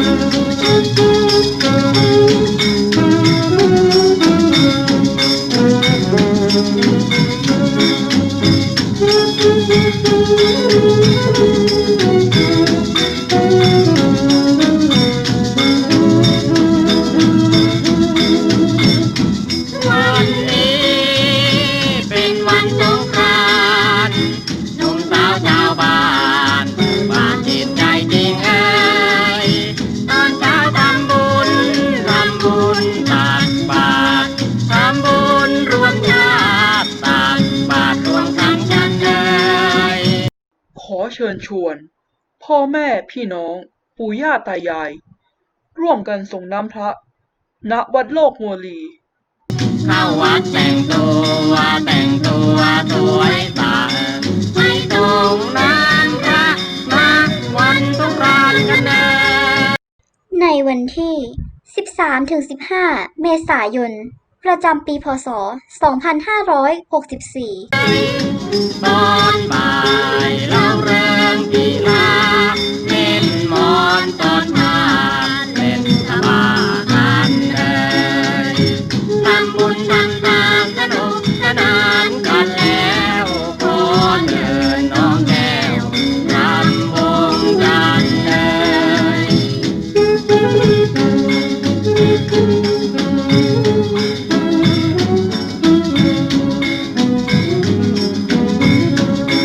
วั เชิญชวน พ่อแม่พี่น้อง ปู่ย่าตายาย ร่วมกันส่งน้ำพระ ณ วัดโลกมัวลี เข้าวัดแต่งตัวแต่งตัวสวยสะไม่ต้องน้ำพระมาวันสงกรานต์กันเด้อในวันที่ 13-15 เมษายน ประจำปีพศ 2564 ตอนบ่ายเราเริ่